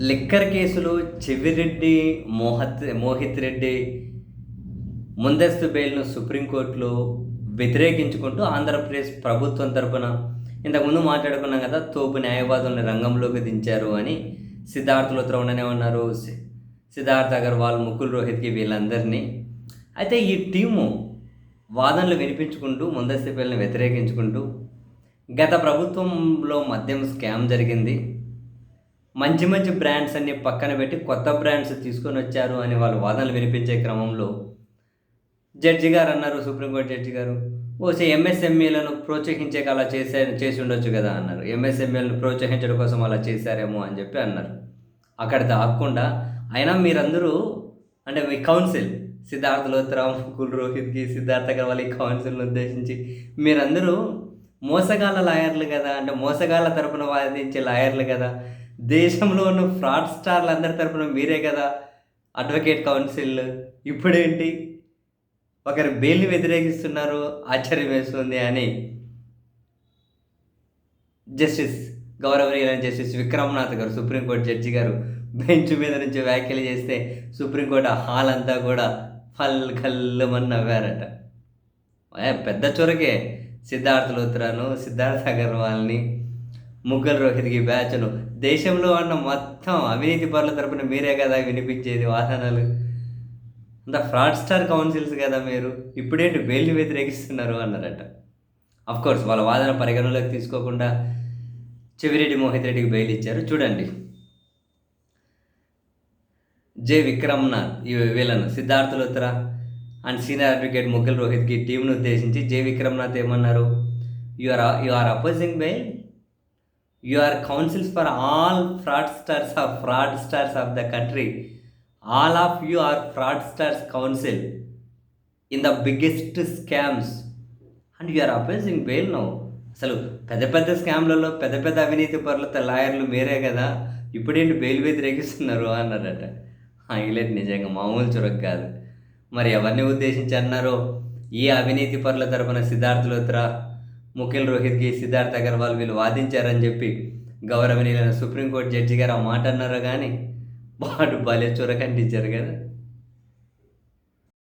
Liquor కేసులో చెవిరెడ్డి మోహత్ మోహిత్ రెడ్డి ముందస్తు బెయిల్ను సుప్రీంకోర్టులో వ్యతిరేకించుకుంటూ ఆంధ్రప్రదేశ్ ప్రభుత్వం తరపున ఇంతకుముందు మాట్లాడుకున్నాం కదా తోపు న్యాయవాదులను రంగంలోకి దించారు అని సిద్ధార్థ లోత్ర ఉండనే ఉన్నారు. సి- సిద్ధార్థ్ అగర్వాల్ ముకుల్ రోహిత్కి వీళ్ళందరినీ. అయితే ఈ టీము వాదనలు వినిపించుకుంటూ ముందస్తు బెయిల్ని వ్యతిరేకించుకుంటూ గత ప్రభుత్వంలో మద్యం స్కామ్ జరిగింది. మంచి మంచి బ్రాండ్స్ అన్ని పక్కన పెట్టి కొత్త బ్రాండ్స్ తీసుకొని వచ్చారు అని వాళ్ళు వాదనలు వినిపించే క్రమంలో జడ్జి గారు అన్నారు సుప్రీంకోర్టు జడ్జి గారు. ఓసే ఎంఎస్ఎంఈలను ప్రోత్సహించే అలా చేసే చేసి ఉండొచ్చు కదా అన్నారు. ఎంఎస్ఎంఈలను ప్రోత్సహించడం కోసం అలా చేశారేమో అని చెప్పి అన్నారు. అక్కడ దాక్కుండా అయినా మీరందరూ అంటే మీ కౌన్సిల్ సిద్ధార్థ లోత్రా కుల్ రోహిత్కి సిద్ధార్థ అగర్వాల్ ఈ కౌన్సిల్ని ఉద్దేశించి మీరందరూ మోసగాళ్ళ లాయర్లు కదా అంటే మోసగాళ్ళ తరపున వాదించే లాయర్లు కదా దేశంలో ఉన్న ఫ్రాడ్ స్టార్లు అందరి తరపున మీరే కదా అడ్వకేట్ కౌన్సిల్. ఇప్పుడేంటి? ఒకరి బెయిల్ని వ్యతిరేకిస్తున్నారు ఆశ్చర్యం వేస్తుంది అని జస్టిస్ గౌరవనీయులైన జస్టిస్ విక్రమ్నాథ్ గారు సుప్రీంకోర్టు జడ్జి గారు బెంచ్ మీద నుంచి వ్యాఖ్యలు చేస్తే సుప్రీంకోర్టు హాల్ అంతా కూడా ఫల్ కల్లుమని నవ్వారట పెద్ద చొరకే. సిద్ధార్థ లోత్రాను సిద్ధార్థ అగర్వాల్ని ముగ్గుల రోహిత్కి బ్యాచ్ను దేశంలో ఉన్న మొత్తం అవినీతి పరుల తరపున మీరే కదా వినిపించేది వాదనలు. అంత ఫ్రాడ్ స్టార్ కౌన్సిల్స్ కదా మీరు. ఇప్పుడేంటి బెయిల్ని వ్యతిరేకిస్తున్నారు అన్నారట. కోర్స్ వాళ్ళ వాదన పరిగణలోకి తీసుకోకుండా చెవిరెడ్డి మోహిత్ రెడ్డికి బెయిల్ ఇచ్చారు. చూడండి. జే విక్రమ్నాథ్ ఈ వీళ్ళను Siddharth Luthra and senior advocate Mukul రోహిత్కి టీంను ఉద్దేశించి జే విక్రమ్నాథ్ ఏమన్నారు? You are you are opposing bail you are counsels for all fraudsters of fraudsters of the country all of you are fraudsters counsel in the biggest scams and you are opposing bail no అసలు పెద్ద పెద్ద స్కామ్లలో పెద్ద పెద్ద అవినీతి పరులతో లాయర్లు మీరే కదా. ఇప్పుడేంటి బెయిల్ వ్యతిరేకిస్తున్నారు అన్నారట. ఇలాంటి నిజంగా మామూలు చురక్ కాదు. మరి ఎవరిని ఉద్దేశించి అన్నారో? ఈ అవినీతి పరుల తరపున సిద్ధార్థ లోత్రా ముఖిల్ రోహిత్కి సిద్ధార్థ్ అగర్వాల్ వీళ్ళు వాదించారని చెప్పి గౌరవనీయులైన సుప్రీంకోర్టు జడ్జి గారు ఆ మాట అన్నారు కానీ వాడు భలే చురకంటించారు కదా.